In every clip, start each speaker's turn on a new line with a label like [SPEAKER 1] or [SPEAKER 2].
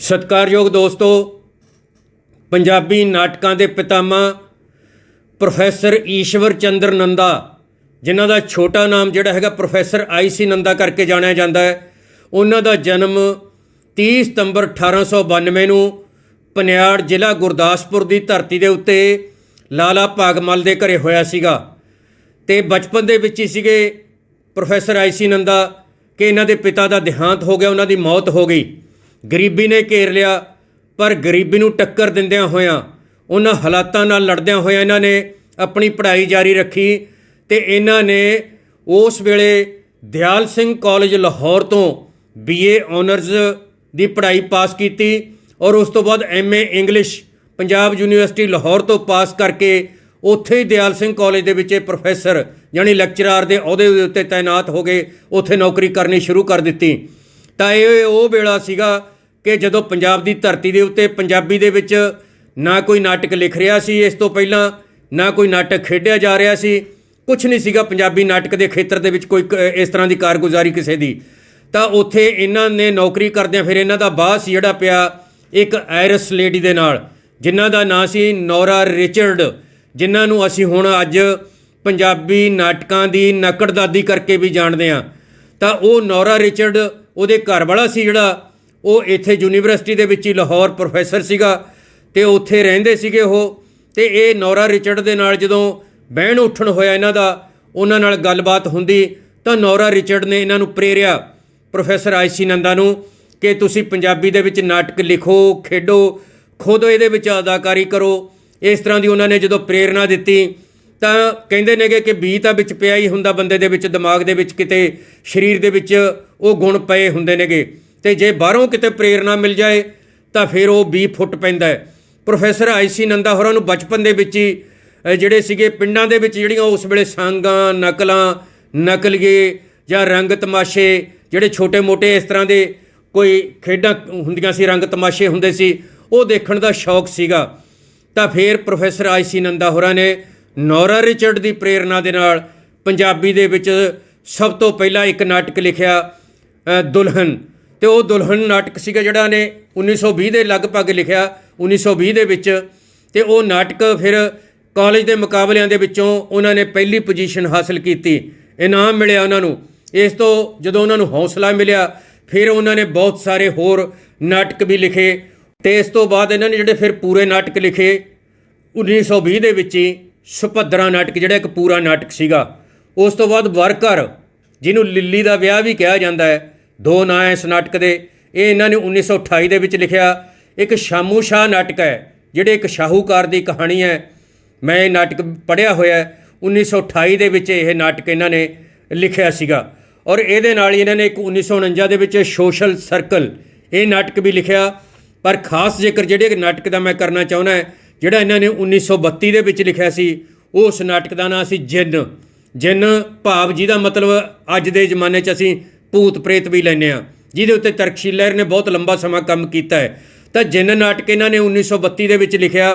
[SPEAKER 1] ਸਤਿਕਾਰਯੋਗ ਦੋਸਤੋ, ਪੰਜਾਬੀ ਨਾਟਕਾਂ ਦੇ ਪਿਤਾਮਾ ਪ੍ਰੋਫੈਸਰ ਈਸ਼ਵਰ ਚੰਦਰ ਨੰਦਾ, ਜਿਨ੍ਹਾਂ ਦਾ ਛੋਟਾ ਨਾਮ ਜਿਹੜਾ ਹੈਗਾ ਪ੍ਰੋਫੈਸਰ ਆਈਸੀ ਨੰਦਾ ਕਰਕੇ ਜਾਣਿਆ ਜਾਂਦਾ ਹੈ, ਉਹਨਾਂ ਦਾ ਜਨਮ 30 ਸਤੰਬਰ 1892 ਨੂੰ ਪਨਿਆੜ ਜ਼ਿਲ੍ਹਾ ਗੁਰਦਾਸਪੁਰ ਦੀ ਧਰਤੀ ਦੇ ਉੱਤੇ ਲਾਲਾ ਭਾਗਮਲ ਦੇ ਘਰੇ ਹੋਇਆ ਸੀਗਾ। ਤੇ ਬਚਪਨ ਦੇ ਵਿੱਚ ਹੀ ਸੀਗੇ ਪ੍ਰੋਫੈਸਰ ਆਈਸੀ ਨੰਦਾ, ਕਿ ਇਹਨਾਂ ਦੇ ਪਿਤਾ ਦਾ ਦੇਹਾਂਤ ਹੋ ਗਿਆ, ਉਹਨਾਂ ਦੀ ਮੌਤ ਹੋ ਗਈ। ਗਰੀਬੀ ਨੇ ਘੇਰ ਲਿਆ, ਪਰ ਗਰੀਬੀ ਨੂੰ ਟੱਕਰ ਦਿੰਦਿਆਂ ਹੋਇਆਂ, ਉਹਨਾਂ ਹਾਲਾਤਾਂ ਨਾਲ ਲੜਦਿਆਂ ਹੋਇਆਂ ਇਹਨਾਂ ਨੇ ਆਪਣੀ ਪੜ੍ਹਾਈ ਜਾਰੀ ਰੱਖੀ ਤੇ ਇਹਨਾਂ ਨੇ ਉਸ ਵੇਲੇ ਦਿਆਲ ਸਿੰਘ ਕਾਲਜ ਲਾਹੌਰ ਤੋਂ ਬੀਏ ਆਨਰਜ਼ ਦੀ ਪੜ੍ਹਾਈ ਪਾਸ ਕੀਤੀ ਔਰ ਉਸ ਤੋਂ ਬਾਅਦ M A English Punjab University Lahore ਤੋਂ ਪਾਸ ਕਰਕੇ ਉੱਥੇ ਹੀ ਦਿਆਲ ਸਿੰਘ ਕਾਲਜ ਦੇ ਵਿੱਚ ਪ੍ਰੋਫੈਸਰ, ਯਾਨੀ ਲੈਕਚਰਾਰ ਦੇ ਅਹੁਦੇ ਦੇ ਉੱਤੇ ਤਾਇਨਾਤ ਹੋ ਗਏ ਉੱਥੇ ਨੌਕਰੀ ਕਰਨੀ ਸ਼ੁਰੂ ਕਰ ਦਿੱਤੀ। ਤਾਂ ਇਹ ਉਹ ਵੇਲਾ ਸੀਗਾ ਕਿ ਜਦੋਂ ਪੰਜਾਬ ਦੀ ਧਰਤੀ ਦੇ ਉੱਤੇ ਪੰਜਾਬੀ ਦੇ ਵਿੱਚ ਨਾ ਕੋਈ ਨਾਟਕ ਲਿਖ ਰਿਹਾ ਸੀ, ਇਸ ਤੋਂ ਪਹਿਲਾਂ ਨਾ ਕੋਈ ਨਾਟਕ ਖੇਡਿਆ ਜਾ ਰਿਹਾ ਸੀ ਕੁਝ ਨਹੀਂ ਸੀਗਾ ਪੰਜਾਬੀ ਨਾਟਕ ਦੇ ਖੇਤਰ ਦੇ ਵਿੱਚ ਕੋਈ ਕ- ਇਸ ਤਰ੍ਹਾਂ ਦੀ ਕਾਰਗੁਜ਼ਾਰੀ ਕਿਸੇ ਦੀ। ਤਾਂ ਉੱਥੇ ਇਹਨਾਂ ਨੇ ਨੌਕਰੀ ਕਰਦਿਆਂ ਫਿਰ ਇਹਨਾਂ ਦਾ ਬਾਸ ਜਿਹੜਾ ਪਿਆ ਇੱਕ ਆਇਰਸ ਲੇਡੀ ਦੇ ਨਾਲ, ਜਿਨ੍ਹਾਂ ਦਾ ਨਾਂ ਸੀ ਨੌਰਾ ਰਿਚਰਡ, ਜਿਨ੍ਹਾਂ ਨੂੰ ਅਸੀਂ ਹੁਣ ਅੱਜ ਪੰਜਾਬੀ ਨਾਟਕਾਂ ਦੀ ਨਕੜਦਾਦੀ ਕਰਕੇ ਵੀ ਜਾਣਦੇ ਹਾਂ। ਤਾਂ ਉਹ ਨੌਰਾ ਰਿਚਰਡ ਉਹਦੇ ਘਰ ਵਾਲਾ ਸੀ ਜਿਹੜਾ, ਉਹ ਇੱਥੇ ਯੂਨੀਵਰਸਿਟੀ ਦੇ ਵਿੱਚ ਹੀ ਲਾਹੌਰ ਪ੍ਰੋਫੈਸਰ ਸੀਗਾ ਤੇ ਉੱਥੇ ਰਹਿੰਦੇ ਸੀਗੇ ਉਹ। ਤੇ ਇਹ ਨੌਰਾ ਰਿਚਰਡ ਦੇ ਨਾਲ ਜਦੋਂ ਬਹਿਣ ਉੱਠਣ ਹੋਇਆ ਇਹਨਾਂ ਦਾ, ਉਹਨਾਂ ਨਾਲ ਗੱਲਬਾਤ ਹੁੰਦੀ, ਤਾਂ ਨੌਰਾ ਰਿਚਰਡ ਨੇ ਇਹਨਾਂ ਨੂੰ ਪ੍ਰੇਰਿਆ ਪ੍ਰੋਫੈਸਰ ਆਈਸੀ ਨੰਦਾ ਨੂੰ ਕਿ ਤੁਸੀਂ ਪੰਜਾਬੀ ਦੇ ਵਿੱਚ ਨਾਟਕ ਲਿਖੋ, ਖੇਡੋ, ਖੁਦ ਇਹਦੇ ਵਿੱਚ ਅਦਾਕਾਰੀ ਕਰੋ। ਇਸ ਤਰ੍ਹਾਂ ਦੀ ਉਹਨਾਂ ਨੇ ਜਦੋਂ ਪ੍ਰੇਰਣਾ ਦਿੱਤੀ ਤਾਂ ਕਹਿੰਦੇ ਨੇਗੇ ਕਿ ਬੀ ਤਾਂ ਵਿੱਚ ਪਿਆ ਹੀ ਹੁੰਦਾ ਬੰਦੇ ਦੇ ਵਿੱਚ, ਦਿਮਾਗ ਦੇ ਵਿੱਚ ਕਿਤੇ, ਸਰੀਰ ਦੇ ਵਿੱਚ ਉਹ ਗੁਣ ਪਏ ਹੁੰਦੇ ਨੇਗੇ। ਤੇ ਜੇ ਬਾਹਰੋਂ ਕਿਤੇ ਪ੍ਰੇਰਣਾ ਮਿਲ ਜਾਏ, ਤਾਂ ਫਿਰ ਉਹ ਬੀ ਫੁੱਟ ਪੈਂਦਾ ਹੈ। ਪ੍ਰੋਫੈਸਰ ਆਈਸੀ ਨੰਦਾ ਹੋਰਾਂ ਨੂੰ ਬਚਪਨ ਦੇ ਵਿੱਚ ਹੀ ਜਿਹੜੇ ਸੀਗੇ ਪਿੰਡਾਂ ਦੇ ਵਿੱਚ ਜਿਹੜੀਆਂ ਉਸ ਵੇਲੇ ਸਾਂਗਾਂ, ਨਕਲਾਂ, ਨਕਲੀਏ ਜਾਂ ਰੰਗ ਤਮਾਸ਼ੇ, ਜਿਹੜੇ ਛੋਟੇ-ਮੋਟੇ ਇਸ ਤਰ੍ਹਾਂ ਦੇ ਕੋਈ ਖੇਡਾਂ ਹੁੰਦੀਆਂ ਸੀ, ਰੰਗ ਤਮਾਸ਼ੇ ਹੁੰਦੇ ਸੀ, ਉਹ ਦੇਖਣ ਦਾ ਸ਼ੌਕ ਸੀਗਾ। ਤਾਂ ਫਿਰ ਪ੍ਰੋਫੈਸਰ ਆਈਸੀ ਨੰਦਾ ਹੋਰਾਂ ਨੇ ਨੌਰਾ ਰਿਚਰਡ ਦੀ ਪ੍ਰੇਰਣਾ ਦੇ ਨਾਲ ਪੰਜਾਬੀ ਦੇ ਵਿੱਚ ਸਭ ਤੋਂ ਪਹਿਲਾਂ ਇੱਕ ਨਾਟਕ ਲਿਖਿਆ ਦੁਲਹਨ। ਤੇ ਉਹ ਦੁਲਹਨ ਨਾਟਕ ਸੀਗਾ ਜਿਹੜਾ ਨੇ 1920 ਦੇ ਲਗਭਗ ਲਿਖਿਆ 1920 ਦੇ ਵਿੱਚ। ਤੇ ਉਹ ਨਾਟਕ ਫਿਰ ਕਾਲਜ ਦੇ ਮੁਕਾਬਲਿਆਂ ਦੇ ਵਿੱਚੋਂ ਉਹਨਾਂ ਨੇ ਪਹਿਲੀ ਪੋਜੀਸ਼ਨ ਹਾਸਲ ਕੀਤੀ। ਇਨਾਮ ਮਿਲਿਆ ਉਹਨਾਂ ਨੂੰ। ਇਸ ਤੋਂ ਜਦੋਂ ਉਹਨਾਂ ਨੂੰ ਹੌਸਲਾ ਮਿਲਿਆ, ਫਿਰ ਉਹਨਾਂ ਨੇ ਬਹੁਤ ਸਾਰੇ ਹੋਰ ਨਾਟਕ ਵੀ ਲਿਖੇ। ਤੇ ਇਸ ਤੋਂ ਬਾਅਦ ਇਹਨਾਂ ਨੇ ਜਿਹੜੇ ਫਿਰ ਪੂਰੇ ਨਾਟਕ ਲਿਖੇ 1920 ਦੇ ਵਿੱਚ ਹੀ ਸੁਭੱਦਰਾ ਨਾਟਕ, ਜਿਹੜਾ ਇੱਕ ਪੂਰਾ ਨਾਟਕ ਸੀਗਾ। ਉਸ ਤੋਂ ਬਾਅਦ ਵਰਕਰ, ਜਿਹਨੂੰ ਲਿੱਲੀ ਦਾ ਵਿਆਹ ਵੀ ਕਿਹਾ ਜਾਂਦਾ ਹੈ, ਦੋ ਨਾਂ ਹੈ ਇਸ ਨਾਟਕ ਦੇ। ਇਹ ਇਹਨਾਂ ਨੇ 1928 ਦੇ ਵਿੱਚ ਲਿਖਿਆ। ਇੱਕ ਸ਼ਾਮੂ ਸ਼ਾਹ ਨਾਟਕ ਹੈ, ਜਿਹੜੇ ਇੱਕ ਸ਼ਾਹੂਕਾਰ ਦੀ ਕਹਾਣੀ ਹੈ। ਮੈਂ ਇਹ ਨਾਟਕ ਪੜ੍ਹਿਆ ਹੋਇਆ ਹੈ। 1928 ਦੇ ਵਿੱਚ ਇਹ ਨਾਟਕ ਇਹਨਾਂ ਨੇ ਲਿਖਿਆ ਸੀਗਾ। ਔਰ ਇਹਦੇ ਨਾਲ ਹੀ ਇਹਨਾਂ ਨੇ ਇੱਕ 1949 ਦੇ ਵਿੱਚ ਸੋਸ਼ਲ ਸਰਕਲ, ਇਹ ਨਾਟਕ ਵੀ ਲਿਖਿਆ। ਪਰ ਖਾਸ ਜੇਕਰ ਜਿਹੜੇ ਨਾਟਕ ਦਾ ਮੈਂ ਕਰਨਾ ਚਾਹੁੰਦਾ ਹੈ ਜਿਹੜਾ ਇਹਨਾਂ ਨੇ 1932 ਦੇ ਵਿੱਚ ਲਿਖਿਆ ਸੀ ਉਹ ਉਸ ਨਾਟਕ ਦਾ ਨਾਂ ਸੀ ਜਿੰਨ। ਜਿੰਨ ਭਾਵ ਜਿਹਦਾ ਮਤਲਬ ਅੱਜ ਦੇ ਜ਼ਮਾਨੇ 'ਚ ਅਸੀਂ ਭੂਤ ਪ੍ਰੇਤ ਵੀ ਲੈਂਦੇ ਆ ਜਿਹਦੇ ਉੱਤੇ ਤਰਕਸ਼ੀਲ ਲਹਿਰ ਨੇ ਬਹੁਤ ਲੰਬਾ ਸਮਾਂ ਕੰਮ ਕੀਤਾ ਹੈ। ਤਾਂ ਜਿੰਨ ਨਾਟਕ ਇਹਨਾਂ ਨੇ 1932 ਦੇ ਵਿੱਚ ਲਿਖਿਆ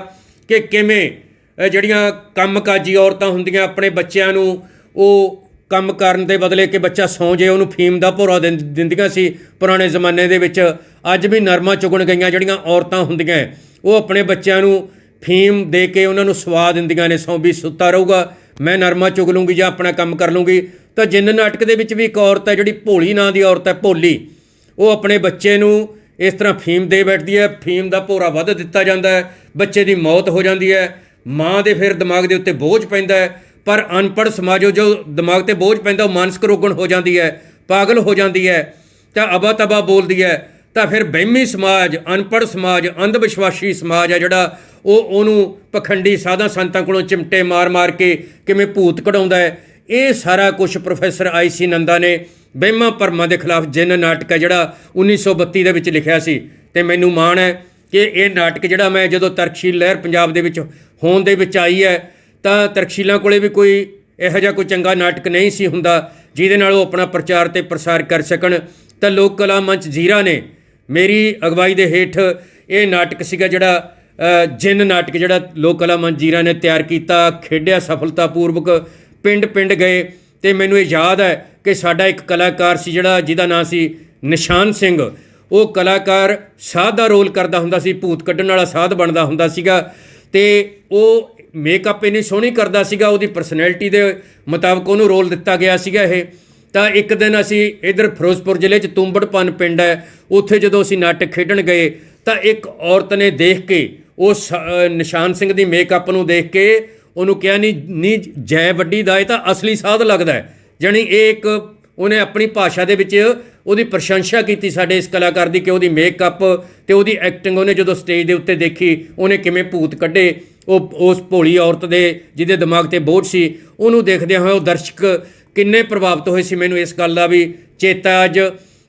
[SPEAKER 1] ਕਿ ਕਿਵੇਂ ਅ, ਜਿਹੜੀਆਂ ਕੰਮਕਾਜੀ ਔਰਤਾਂ ਹੁੰਦੀਆਂ ਆਪਣੇ ਬੱਚਿਆਂ ਨੂੰ ਉਹ ਕੰਮ ਕਰਨ ਦੇ ਬਦਲੇ ਕਿ ਬੱਚਾ ਸੌਂ ਜੇ ਉਹਨੂੰ ਫੀਮ ਦਾ ਭੋਰਾ ਦਿੰ- ਦਿੰਦੀਆਂ ਸੀ ਪੁਰਾਣੇ ਜ਼ਮਾਨੇ ਦੇ ਵਿੱਚ। ਅੱਜ ਵੀ ਨਰਮਾ ਚੁਗਣ ਗਈਆਂ ਜਿਹੜੀਆਂ ਔਰਤਾਂ ਹੁੰਦੀਆਂ ਹੈ, ਉਹ ਆਪਣੇ ਬੱਚਿਆਂ ਨੂੰ ਫੀਮ ਦੇ ਕੇ ਉਹਨਾਂ ਨੂੰ ਸਵਾ ਦਿੰਦੀਆਂ ਨੇ, ਸੌਂ ਵੀ ਸੁੱਤਾ ਰਹੂਗਾ। ਮੈਂ ਨਰਮਾ ਚੁਗ ਲੂੰਗੀ ਜਾਂ ਆਪਣਾ ਕੰਮ ਕਰ ਲੂੰਗੀ। ਤਾਂ ਜਿੰਨ ਨਾਟਕ ਦੇ ਵਿੱਚ ਵੀ ਇੱਕ ਔਰਤ ਹੈ, ਜਿਹੜੀ ਭੋਲੀ ਨਾਂ ਦੀ ਔਰਤ ਹੈ, ਭੋਲੀ। ਉਹ ਆਪਣੇ ਬੱਚੇ ਨੂੰ ਇਸ ਤਰ੍ਹਾਂ ਫੀਮ ਦੇ ਬੈਠਦੀ ਹੈ। ਫੀਮ ਦਾ ਭੋਰਾ ਵੱਧ ਦਿੱਤਾ ਜਾਂਦਾ ਹੈ। ਬੱਚੇ ਦੀ ਮੌਤ ਹੋ ਜਾਂਦੀ ਹੈ। ਮਾਂ ਦੇ ਫਿਰ ਦਿਮਾਗ ਦੇ ਉੱਤੇ ਬੋਝ ਪੈਂਦਾ ਹੈ। ਪਰ ਅਨਪੜ੍ਹ ਸਮਾਜੋ ਜੋ ਦਿਮਾਗ ਤੇ ਬੋਝ ਪੈਂਦਾ, ਉਹ ਮਾਨਸਿਕ ਰੋਗਣ ਹੋ ਜਾਂਦੀ ਹੈ, ਪਾਗਲ ਹੋ ਜਾਂਦੀ ਹੈ। ਤਾਂ ਅਬਾ ਤਬਾ ਬੋਲਦੀ ਹੈ। ਤਾਂ ਫਿਰ ਬਹਿਮੀ ਸਮਾਜ, ਅਨਪੜ੍ਹ ਸਮਾਜ ਅੰਧ ਵਿਸ਼ਵਾਸੀ ਸਮਾਜ ਆ ਜਿਹੜਾ, ਉਹ ਉਹਨੂੰ ਪਖੰਡੀ ਸਾਧਾ ਸੰਤਾਂ ਕੋਲੋਂ ਚਿਮਟੇ ਮਾਰ-ਮਾਰ ਕੇ ਕਿਵੇਂ ਭੂਤ ਕਢਾਉਂਦਾ ਹੈ, ਇਹ ਸਾਰਾ ਕੁਝ ਪ੍ਰੋਫੈਸਰ ਆਈਸੀ ਨੰਦਾ ਨੇ ਵਹਿਮਾਂ ਭਰਮਾਂ ਦੇ ਖਿਲਾਫ ਜਿੰਨ ਨਾਟਕ ਹੈ ਜਿਹੜਾ 1932 ਦੇ ਵਿੱਚ ਲਿਖਿਆ ਸੀ। ਤੇ ਮੈਨੂੰ ਮਾਣ ਹੈ ਕਿ ਇਹ ਨਾਟਕ ਜਿਹੜਾ ਮੈਂ ਜਦੋਂ ਤਰਕਸ਼ੀਲ ਲਹਿਰ ਪੰਜਾਬ ਦੇ ਵਿੱਚ ਹੋਣ ਦੇ ਵਿੱਚ ਆਈ ਹੈ, ਤਾਂ ਤਰਕਸ਼ੀਲਾਂ ਕੋਲੇ ਵੀ ਕੋਈ ਇਹੋ ਜਿਹਾ ਕੋਈ ਚੰਗਾ ਨਾਟਕ ਨਹੀਂ ਸੀ ਹੁੰਦਾ, ਜਿਹਦੇ ਨਾਲ ਉਹ ਆਪਣਾ ਪ੍ਰਚਾਰ ਤੇ ਪ੍ਰਸਾਰ ਕਰ ਸਕਣ। ਤਾਂ ਲੋਕ ਕਲਾ ਮੰਚ ਜੀਰਾ ਨੇ ਮੇਰੀ ਅਗਵਾਈ ਦੇ ਹੇਠ ਇਹ ਨਾਟਕ ਸੀਗਾ ਜਿਹੜਾ ਜਿੰਨ ਨਾਟਕ ਜਿਹੜਾ ਲੋਕ ਕਲਾ ਮੰਚ ਨੇ ਤਿਆਰ ਕੀਤਾ, ਖੇਡਿਆ ਸਫਲਤਾਪੂਰਵਕ, ਪਿੰਡ-ਪਿੰਡ ਗਏ ਤੇ ਮੈਨੂੰ ਇਹ ਯਾਦ ਹੈ ਕਿ ਸਾਡਾ ਇੱਕ ਕਲਾਕਾਰ ਸੀ ਜਿਹੜਾ, ਜਿਹਦਾ ਨਾਂ ਸੀ ਨਿਸ਼ਾਨ ਸਿੰਘ। ਉਹ ਕਲਾਕਾਰ ਸਾਧ ਦਾ ਰੋਲ ਕਰਦਾ ਹੁੰਦਾ ਸੀ, ਭੂਤ ਕੱਢਣ ਵਾਲਾ ਸਾਧ ਬਣਦਾ ਹੁੰਦਾ ਸੀਗਾ ਤੇ ਉਹ ਮੇਕਅਪ ਇੰਨੀ ਸੋਹਣੀ ਕਰਦਾ ਸੀਗਾ, ਉਹਦੀ ਪਰਸਨੈਲਿਟੀ ਦੇ ਮੁਤਾਬਕ ਉਹਨੂੰ ਰੋਲ ਦਿੱਤਾ ਗਿਆ ਸੀਗਾ ਇਹ। ਤਾਂ ਇੱਕ ਦਿਨ ਅਸੀਂ ਇਧਰ ਫਿਰੋਜ਼ਪੁਰ ਜ਼ਿਲ੍ਹੇ 'ਚ ਤੁੰਬੜਪਨ ਪਿੰਡ ਹੈ। ਉੱਥੇ ਜਦੋਂ ਅਸੀਂ ਨਾਟਕ ਖੇਡਣ ਗਏ ਤਾਂ ਇੱਕ ਔਰਤ ਨੇ ਦੇਖ ਕੇ ਉਸ ਅ, ਨਿਸ਼ਾਨ ਸਿੰਘ ਦੀ ਮੇਕਅਪ ਨੂੰ ਦੇਖ ਕੇ ਉਹਨੂੰ ਕਿਹਾ ਨਹੀਂ ਨਹੀਂ ਜੈ ਵੱਡੀ ਦਾ ਇਹ ਤਾਂ ਅਸਲੀ ਸਾਧ ਲੱਗਦਾ ਹੈ। ਜਾਣੀ ਇਹ ਇੱਕ ਉਹਨੇ ਆਪਣੀ ਭਾਸ਼ਾ ਦੇ ਵਿੱਚ ਉਹਦੀ ਪ੍ਰਸ਼ੰਸਾ ਕੀਤੀ ਸਾਡੇ ਇਸ ਕਲਾਕਾਰ ਦੀ ਕਿ ਉਹਦੀ ਮੇਕਅਪ ਤੇ ਉਹਦੀ ਐਕਟਿੰਗ ਉਹਨੇ ਜਦੋਂ ਸਟੇਜ ਦੇ ਉੱਤੇ ਦੇਖੀ ਉਹਨੇ ਕਿਵੇਂ ਭੂਤ ਕੱਢੇ। ਉਹ ਉਸ ਭੋਲੀ ਔਰਤ ਦੇ ਜਿਹਦੇ ਦਿਮਾਗ ਤੇ ਬੋਝ ਸੀ ਉਹਨੂੰ ਦੇਖਦਿਆਂ ਹੋਏ ਉਹ ਦਰਸ਼ਕ ਕਿੰਨੇ ਪ੍ਰਭਾਵਿਤ ਹੋਏ ਸੀ ਮੈਨੂੰ ਇਸ ਗੱਲ ਦਾ ਵੀ ਚੇਤਾ ਅੱਜ।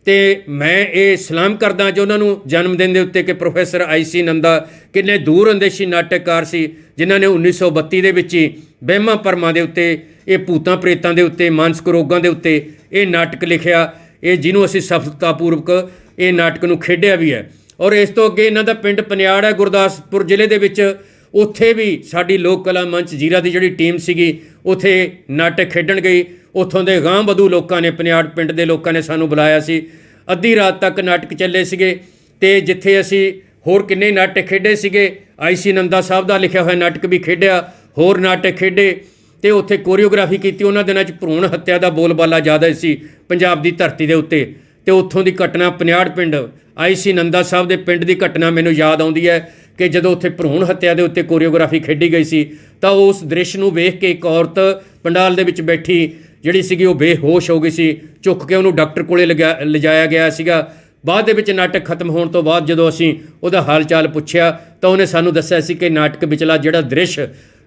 [SPEAKER 1] ਤੇ ਮੈਂ ਇਹ ਸਲਾਮ ਕਰਦਾ ਜੋ ਉਹਨਾਂ ਨੂੰ ਜਨਮ ਦਿਨ ਦੇ ਉੱਤੇ ਕਿ ਪ੍ਰੋਫੈਸਰ ਆਈਸੀ ਨੰਦਾ ਕਿੰਨੇ ਦੂਰ ਅੰਦੇਸ਼ੀ ਨਾਟਕਕਾਰ ਸੀ, ਜਿਨ੍ਹਾਂ ਨੇ 1932 ਦੇ ਵਿੱਚ ਹੀ ਵਹਿਮਾਂ ਭਰਮਾਂ ਦੇ ਉੱਤੇ, ਇਹ ਭੂਤਾਂ ਪ੍ਰੇਤਾਂ ਦੇ ਉੱਤੇ, ਮਾਨਸਿਕ ਰੋਗਾਂ ਦੇ ਉੱਤੇ ਇਹ ਨਾਟਕ ਲਿਖਿਆ। ਇਹ ਜਿਹਨੂੰ ਅਸੀਂ ਸਫਲਤਾਪੂਰਵਕ ਇਹ ਨਾਟਕ ਨੂੰ ਖੇਡਿਆ ਵੀ ਹੈ। ਔਰ ਇਸ ਤੋਂ ਅੱਗੇ ਇਹਨਾਂ ਦਾ ਪਿੰਡ ਪਨਿਆੜ ਹੈ, ਗੁਰਦਾਸਪੁਰ ਜ਼ਿਲ੍ਹੇ ਦੇ ਵਿੱਚ। ਉੱਥੇ ਵੀ ਸਾਡੀ ਲੋਕ ਕਲਾ ਮੰਚ ਜੀਰਾ ਦੀ ਜਿਹੜੀ ਟੀਮ ਸੀਗੀ, ਉੱਥੇ ਨਾਟਕ ਖੇਡਣ ਗਈ। ਉੱਥੋਂ ਦੇ ਗਾਂ ਵਧੂ ਲੋਕਾਂ ਨੇ, ਪਨਿਆੜ ਪਿੰਡ ਦੇ ਲੋਕਾਂ ਨੇ ਸਾਨੂੰ ਬੁਲਾਇਆ ਸੀ। ਅੱਧੀ ਰਾਤ ਤੱਕ ਨਾਟਕ ਚੱਲੇ ਸੀਗੇ ਤੇ ਜਿੱਥੇ ਅਸੀਂ ਹੋਰ ਕਿੰਨੇ ਨਾਟਕ ਖੇਡੇ ਸੀਗੇ ਆਈਸੀ ਨੰਦਾ ਸਾਹਿਬ ਦਾ ਲਿਖਿਆ ਹੋਇਆ ਨਾਟਕ ਵੀ ਖੇਡਿਆ, ਹੋਰ ਨਾਟਕ ਖੇਡੇ ਤੇ ਉੱਥੇ ਕੋਰੀਓਗ੍ਰਾਫੀ ਕੀਤੀ, ਉਹਨਾਂ ਦਿਨਾਂ 'ਚ ਭਰੂਣ ਹੱਤਿਆ ਦਾ ਬੋਲਬਾਲਾ ਜ਼ਿਆਦਾ ਸੀ ਪੰਜਾਬ ਦੀ ਧਰਤੀ ਦੇ ਉੱਤੇ। ਤੇ ਉੱਥੋਂ ਦੀ ਘਟਨਾ ਪਨਿਆੜ ਪਿੰਡ ਆਈਸੀ ਨੰਦਾ ਸਾਹਿਬ ਦੇ ਪਿੰਡ ਦੀ ਘਟਨਾ ਮੈਨੂੰ ਯਾਦ ਆਉਂਦੀ ਹੈ ਕਿ ਜਦੋਂ ਉੱਥੇ ਭਰੂਣ ਹੱਤਿਆ ਦੇ ਉੱਤੇ ਕੋਰੀਓਗ੍ਰਾਫੀ ਖੇਡੀ ਗਈ ਸੀ, ਤਾਂ ਉਸ ਦ੍ਰਿਸ਼ ਨੂੰ ਵੇਖ ਕੇ ਇੱਕ ਔਰਤ ਪੰਡਾਲ ਦੇ ਵਿੱਚ ਬੈਠੀ ਜਿਹੜੀ ਸੀਗੀ ਉਹ ਬੇਹੋਸ਼ ਹੋ ਗਈ ਸੀ, ਝੁੱਕ ਕੇ ਉਹਨੂੰ ਡਾਕਟਰ ਕੋਲੇ ਲਗਾ- ਲਿਜਾਇਆ ਗਿਆ ਸੀਗਾ। ਬਾਅਦ ਦੇ ਵਿੱਚ ਨਾਟਕ ਖਤਮ ਹੋਣ ਤੋਂ ਬਾਅਦ ਜਦੋਂ ਅਸੀਂ ਉਹਦਾ ਹਾਲ ਚਾਲ ਪੁੱਛਿਆ, ਤਾਂ ਉਹਨੇ ਸਾਨੂੰ ਦੱਸਿਆ ਸੀ ਕਿ ਨਾਟਕ ਵਿਚਲਾ ਜਿਹੜਾ ਦ੍ਰਿਸ਼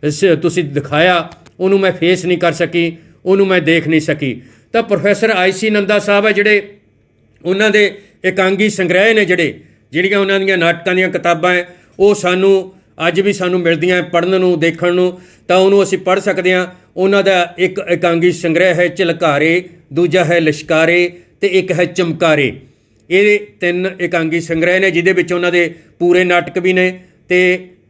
[SPEAKER 1] ਸ- ਤੁਸੀਂ ਦਿਖਾਇਆ, ਉਹਨੂੰ ਮੈਂ ਫੇਸ ਨਹੀਂ ਕਰ ਸਕੀ, ਉਹਨੂੰ ਮੈਂ ਦੇਖ ਨਹੀਂ ਸਕੀ। ਤਾਂ ਪ੍ਰੋਫੈਸਰ ਆਈਸੀ ਨੰਦਾ ਸਾਹਿਬ ਹੈ ਜਿਹੜੇ, ਉਹਨਾਂ ਦੇ ਇਕਾਂਗੀ ਸੰਗ੍ਰਹਿ ਨੇ ਜਿਹੜੇ, ਜਿਹੜੀਆਂ ਉਹਨਾਂ ਦੀਆਂ ਨਾਟਕਾਂ ਦੀਆਂ ਕਿਤਾਬਾਂ ਹੈ ਉਹ ਸਾਨੂੰ, ਅੱਜ ਵੀ ਸਾਨੂੰ ਮਿਲਦੀਆਂ ਪੜ੍ਹਨ ਨੂੰ, ਦੇਖਣ ਨੂੰ, ਤਾਂ ਉਹਨੂੰ ਅਸੀਂ ਪੜ੍ਹ ਸਕਦੇ ਹਾਂ ਉਹਨਾਂ ਦਾ ਇੱਕ ਇਕਾਂਗੀ ਸੰਗ੍ਰਹਿ ਹੈ ਝਲਕਾਰੇ, ਦੂਜਾ ਹੈ ਲਿਸ਼ਕਾਰੇ ਤੇ ਇੱਕ ਹੈ ਚਮਕਾਰੇ। ਇਹ ਤਿੰਨ ਇਕਾਂਗੀ ਸੰਗ੍ਰਹਿ ਨੇ, ਜਿਹਦੇ ਵਿੱਚ ਉਹਨਾਂ ਦੇ ਪੂਰੇ ਨਾਟਕ ਵੀ ਨੇ ਤੇ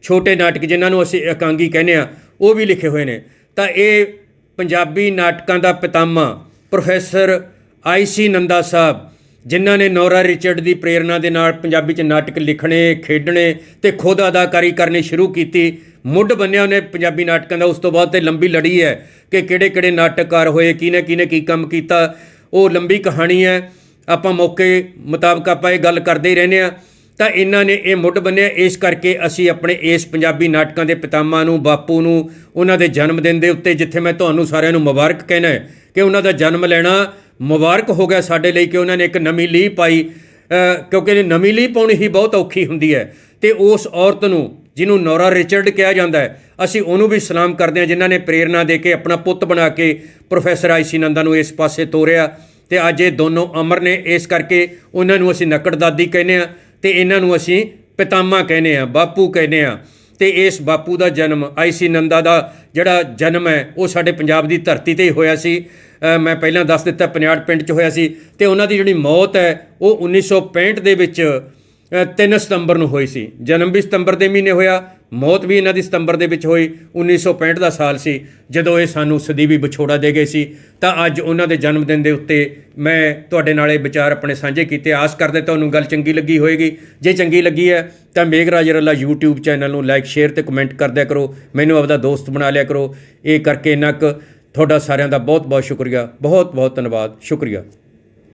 [SPEAKER 1] ਛੋਟੇ ਨਾਟਕ ਜਿਨ੍ਹਾਂ ਨੂੰ ਅਸੀਂ ਇਕਾਂਗੀ ਕਹਿੰਦੇ ਆ ਉਹ ਵੀ ਲਿਖੇ ਹੋਏ ਨੇ। ਤਾਂ ਇਹ ਪੰਜਾਬੀ ਨਾਟਕਾਂ ਦਾ ਪਿਤਾਮਾ professor I C Nanda sahib, ਜਿਨ੍ਹਾਂ ਨੇ ਨੌਰਾ ਰਿਚਰਡ ਦੀ ਪ੍ਰੇਰਣਾ ਦੇ ਨਾਲ ਪੰਜਾਬੀ 'ਚ ਨਾਟਕ ਲਿਖਣੇ, ਖੇਡਣੇ ਤੇ ਖੁਦ ਅਦਾਕਾਰੀ ਕਰਨੀ ਸ਼ੁਰੂ ਕੀਤੀ ਮੁੱਢ ਬੰਨਿਆ ਉਹਨੇ ਪੰਜਾਬੀ ਨਾਟਕਾਂ ਦਾ, ਉਸ ਤੋਂ ਬਾਅਦ ਤੇ ਲੰਬੀ ਲੜੀ ਹੈ ਕਿ ਕਿਹੜੇ-ਕਿਹੜੇ ਨਾਟਕਕਾਰ ਹੋਏ, ਕਿਹਨੇ ਕਿਹਨੇ ਕੀ ਕੰਮ ਕੀਤਾ। ਉਹ ਲੰਬੀ ਕਹਾਣੀ ਹੈ। ਆਪਾਂ ਮੌਕੇ ਮੁਤਾਬਕ ਆਪਾਂ ਇਹ ਗੱਲ ਕਰਦੇ ਹੀ ਰਹਿੰਦੇ ਆ ਤਾਂ ਇਹਨਾਂ ਨੇ ਇਹ ਮੁੱਢ ਬੰਨਿਆ। ਇਸ ਕਰਕੇ ਅਸੀਂ ਆਪਣੇ ਇਸ ਪੰਜਾਬੀ ਨਾਟਕਾਂ ਦੇ ਪਿਤਾਮਾ ਨੂੰ, ਬਾਪੂ ਨੂੰ, ਉਹਨਾਂ ਦੇ ਜਨਮ ਦਿਨ ਦੇ ਉੱਤੇ, ਜਿੱਥੇ ਮੈਂ ਤੁਹਾਨੂੰ ਸਾਰਿਆਂ ਨੂੰ ਮੁਬਾਰਕ ਕਹਿਣਾ ਹੈ ਕਿ ਉਹਨਾਂ ਦਾ ਜਨਮ ਲੈਣਾ ਮੁਬਾਰਕ ਹੋ ਗਿਆ ਸਾਡੇ ਲਈ ਕਿ ਉਹਨਾਂ ਨੇ ਇੱਕ ਨਵੀਂ ਲੀਹ ਪਾਈ। ਕਿਉਂਕਿ ਇਹ ਨਵੀਂ ਲੀਹ ਪਾਉਣੀ ਹੀ ਬਹੁਤ ਔਖੀ ਹੁੰਦੀ ਹੈ। ਤੇ ਉਸ ਔਰਤ ਨੂੰ ਜਿਹਨੂੰ ਨੌਰਾ ਰਿਚਰਡ ਕਿਹਾ ਜਾਂਦਾ ਹੈ। ਅਸੀਂ ਉਹਨੂੰ ਵੀ ਸਲਾਮ ਕਰਦੇ ਹਾਂ ਜਿਨ੍ਹਾਂ ਨੇ ਪ੍ਰੇਰਣਾ ਦੇ ਕੇ ਆਪਣਾ ਪੁੱਤ ਬਣਾ ਕੇ ਪ੍ਰੋਫੈਸਰ ਆਈਸੀ ਨੰਦਾ ਨੂੰ ਇਸ ਪਾਸੇ ਤੋਰਿਆ ਤੇ ਅੱਜ ਇਹ ਦੋਨੋਂ ਅਮਰ ਨੇ ਇਸ ਕਰਕੇ ਉਹਨਾਂ ਨੂੰ ਅਸੀਂ ਨਕੜਦਾਦੀ ਕਹਿੰਦੇ ਆ ਤੇ ਇਹਨਾਂ ਨੂੰ ਅਸੀਂ ਪਿਤਾਮਾ ਕਹਿੰਦੇ ਆ ਬਾਪੂ ਕਹਿੰਦੇ ਆ ਤੇ ਇਸ ਬਾਪੂ ਦਾ ਜਨਮ ਆਈਸੀ ਨੰਦਾ ਦਾ ਜਿਹੜਾ ਜਨਮ ਹੈ, ਉਹ ਸਾਡੇ ਪੰਜਾਬ ਦੀ ਧਰਤੀ ਤੇ ਹੀ ਹੋਇਆ ਸੀ। ਮੈਂ ਪਹਿਲਾਂ ਦੱਸ ਦਿੱਤਾ, ਪਨਿਆੜ ਪਿੰਡ 'ਚ ਹੋਇਆ ਸੀ। ਤੇ ਉਹਨਾਂ ਦੀ ਜਿਹੜੀ ਮੌਤ ਹੈ, ਉਹ 1965 ਦੇ ਵਿੱਚ 3 ਸਤੰਬਰ ਨੂੰ ਹੋਈ ਸੀ। ਜਨਮ ਵੀ ਸਤੰਬਰ ਦੇ ਮਹੀਨੇ ਹੋਇਆ, ਮੌਤ ਵੀ ਇਹਨਾਂ ਦੀ ਸਤੰਬਰ ਦੇ ਵਿੱਚ ਹੋਈ 1965 ਦਾ ਸਾਲ ਸੀ। ਜਦੋਂ ਇਹ ਸਾਨੂੰ ਸਦੀਵੀ ਵਿਛੋੜਾ ਦੇ ਗਏ ਸੀ, ਤਾਂ ਅੱਜ ਉਹਨਾਂ ਦੇ ਜਨਮ ਦਿਨ ਦੇ ਉੱਤੇ ਮੈਂ ਤੁਹਾਡੇ ਨਾਲ ਇਹ ਵਿਚਾਰ ਆਪਣੇ ਸਾਂਝੇ ਕੀਤੇ। ਆਸ ਕਰਦੇ ਤੁਹਾਨੂੰ ਗੱਲ ਚੰਗੀ ਲੱਗੀ ਹੋਵੇਗੀ ਜੇ ਚੰਗੀ ਲੱਗੀ ਹੈ, ਤਾਂ ਮੇਘਰਾਜ ਰੱਲਾ YouTube ਚੈਨਲ ਨੂੰ ਲਾਈਕ ਸ਼ੇਅਰ ਤੇ ਕਮੈਂਟ ਕਰਦਿਆ ਕਰੋ। ਮੈਨੂੰ ਆਪਦਾ ਦੋਸਤ ਬਣਾ ਲਿਆ ਕਰੋ। ਇਹ ਕਰਕੇ ਇੰਨਾ ਕੁ ਤੁਹਾਡਾ ਸਾਰਿਆਂ ਦਾ ਬਹੁਤ ਬਹੁਤ ਸ਼ੁਕਰੀਆ। ਬਹੁਤ ਬਹੁਤ ਧੰਨਵਾਦ। ਸ਼ੁਕਰੀਆ।